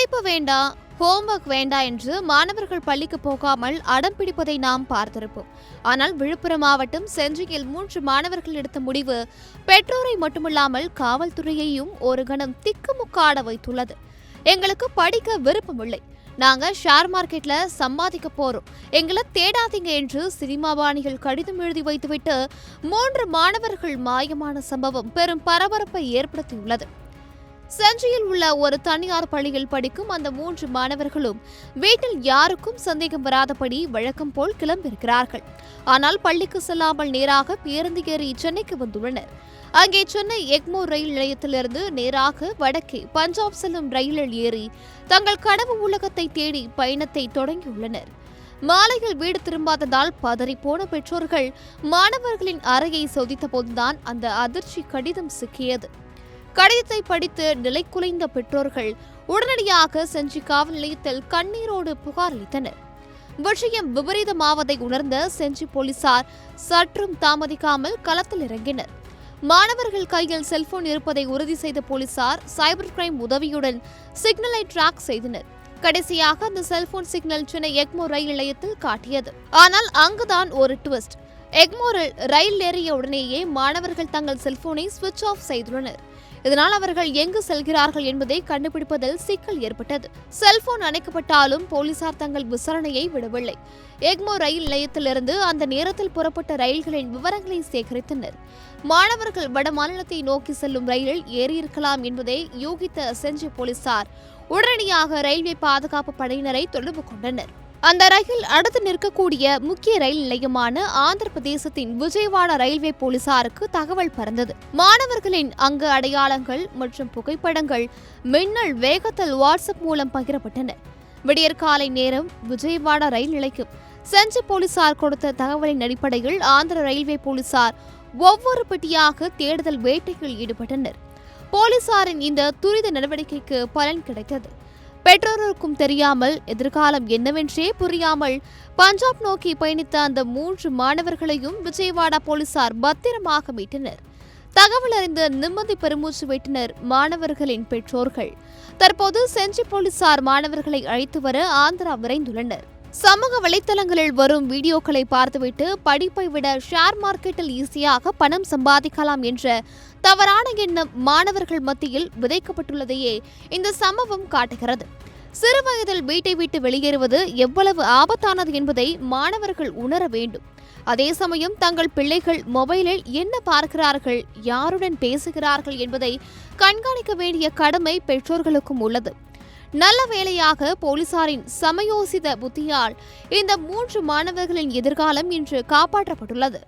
படிப்பு வேண்டாம் ஹோம்ஒர்க் வேண்டாம் என்று மாணவர்கள் பள்ளிக்கு போகாமல் அடம் பிடிப்பதை நாம் பார்த்திருப்போம். ஆனால் விழுப்புரம் மாவட்டம் செஞ்சியில் மூன்று மாணவர்கள் எடுத்த முடிவு பெற்றோரை மட்டுமில்லாமல் காவல்துறையையும் ஒரு கணம் திக்குமுக்காட வைத்துள்ளது. எங்களுக்கு படிக்க விருப்பமில்லை. நாங்க ஷேர் மார்க்கெட்ல சம்பாதிக்க போறோம். எங்களை தேடாதீங்க என்று சினிமாபாணிகள் கடிதம் எழுதி வைத்துவிட்டு மூன்று மாணவர்கள் மாயமான சம்பவம் பெரும் பரபரப்பை ஏற்படுத்தியுள்ளது. செஞ்சியில் உள்ள ஒரு தனியார் பள்ளியில் படிக்கும் அந்த மூன்று மாணவர்களும் வீட்டில் யாருக்கும் சந்தேகம் வராதபடி வழக்கம் போல் கிளம்பியிருக்கிறார்கள். ஆனால் பள்ளிக்கு செல்லாமல் நேராக பேருந்து ஏறி சென்னைக்கு வந்துள்ளனர். அங்கே சென்னை எக்மோர் ரயில் நிலையத்திலிருந்து நேராக வடக்கே பஞ்சாப் செல்லும் ரயிலில் ஏறி தங்கள் கனவு உலகத்தை தேடி பயணத்தை தொடங்கியுள்ளனர். மாலையில் வீடு திரும்பாததால் பதறிப்போன பெற்றோர்கள் மாணவர்களின் அறையை சோதித்த போதுதான் அந்த அதிர்ச்சி கடிதம் சிக்கியது. கடிதத்தை படித்து நிலைக்குலைந்த பெற்றோர்கள் உடனடியாக செஞ்சி காவல் நிலையத்தில் கண்ணீரோடு புகார் அளித்தனர். விஷயம் விபரீதமாவதை உணர்ந்த செஞ்சி போலீசார் சற்றும் தாமதிக்காமல் களத்தில் இறங்கினர். மாணவர்கள் கையில் செல்போன் இருப்பதை உறுதி செய்த போலீசார் சைபர் கிரைம் உதவியுடன் சிக்னலை டிராக் செய்தனர். கடைசியாக அந்த cellphone signal Chennai Egmore rail நிலையத்தில் காட்டியது. ஆனால் அங்குதான் ஒரு ட்விஸ்ட் எக்மோரில் ரயில் ஏறிய உடனேயே மாணவர்கள் தங்கள் செல்போனை சுவிட்ச் ஆஃப் செய்துள்ளனர். இதனால் அவர்கள் எங்கு செல்கிறார்கள் என்பதை கண்டுபிடிப்பதில் சிக்கல் ஏற்பட்டது. செல்போன் அணைக்கப்பட்டாலும் போலீசார் தங்கள் விசாரணையை விடவில்லை. எக்மோ ரயில் நிலையத்திலிருந்து அந்த நேரத்தில் புறப்பட்ட ரயில்களின் விவரங்களை சேகரித்தனர். மாணவர்கள் வட மாநிலத்தை நோக்கி செல்லும் ரயிலில் ஏறியிருக்கலாம் என்பதை யூகித்த செஞ்சி போலீசார் உடனடியாக ரயில்வே பாதுகாப்பு படையினரை தொடர்பு கொண்டனர். அந்த ரயில் அடுத்து நிற்கக்கூடிய முக்கிய ரயில் நிலையமான ஆந்திர பிரதேசத்தின் விஜயவாடா ரயில்வே போலீசாருக்கு தகவல் பறந்தது. மாணவர்களின் அங்கு அடையாளங்கள் மற்றும் புகைப்படங்கள் மின்னல் வேகத்தில் வாட்ஸ்அப் மூலம் பகிரப்பட்டன. விடியற்காலை நேரம் விஜயவாடா ரயில் நிலைக்கும் செஞ்சி போலீசார் கொடுத்த தகவலின் அடிப்படையில் ஆந்திர ரயில்வே போலீசார் ஒவ்வொரு பெட்டியாக தேடுதல் வேட்டையில் ஈடுபட்டனர். போலீசாரின் இந்த துரித நடவடிக்கைக்கு பலன் கிடைத்தது. பெற்றோருக்கும் தெரியாமல் எதிர்காலம் என்னவென்றே புரியாமல் பஞ்சாப் நோக்கி பயணித்த அந்த மூன்று மாணவர்களையும் விஜயவாடா போலீசார் பத்திரமாக மீட்டனர். தகவல் அறிந்த நிம்மதி பெருமூச்சு விட்டனர் மாணவர்களின் பெற்றோர்கள். தற்போது செஞ்சி போலீசார் மாணவர்களை அழைத்து வர ஆந்திரா விரைந்துள்ளனர். சமூக வலைத்தளங்களில் வரும் வீடியோக்களை பார்த்துவிட்டு படிப்பை விட ஷேர் மார்க்கெட்டில் ஈஸியாக பணம் சம்பாதிக்கலாம் என்ற தவறான எண்ணம் மாணவர்கள் மத்தியில் விதைக்கப்பட்டுள்ளதையே இந்த சம்பவம் காட்டுகிறது. சிறு வயதில் வீட்டை விட்டு வெளியேறுவது எவ்வளவு ஆபத்தானது என்பதை மாணவர்கள் உணர வேண்டும். அதே சமயம் தங்கள் பிள்ளைகள் மொபைலில் என்ன பார்க்கிறார்கள் யாருடன் பேசுகிறார்கள் என்பதை கண்காணிக்க வேண்டிய கடமை பெற்றோர்களுக்கும் உள்ளது. நல்ல வேளையாக போலீசாரின் சமயோசித புத்தியால் இந்த மூன்று மாணவர்களின் எதிர்காலம் இன்று காப்பாற்றப்பட்டுள்ளது.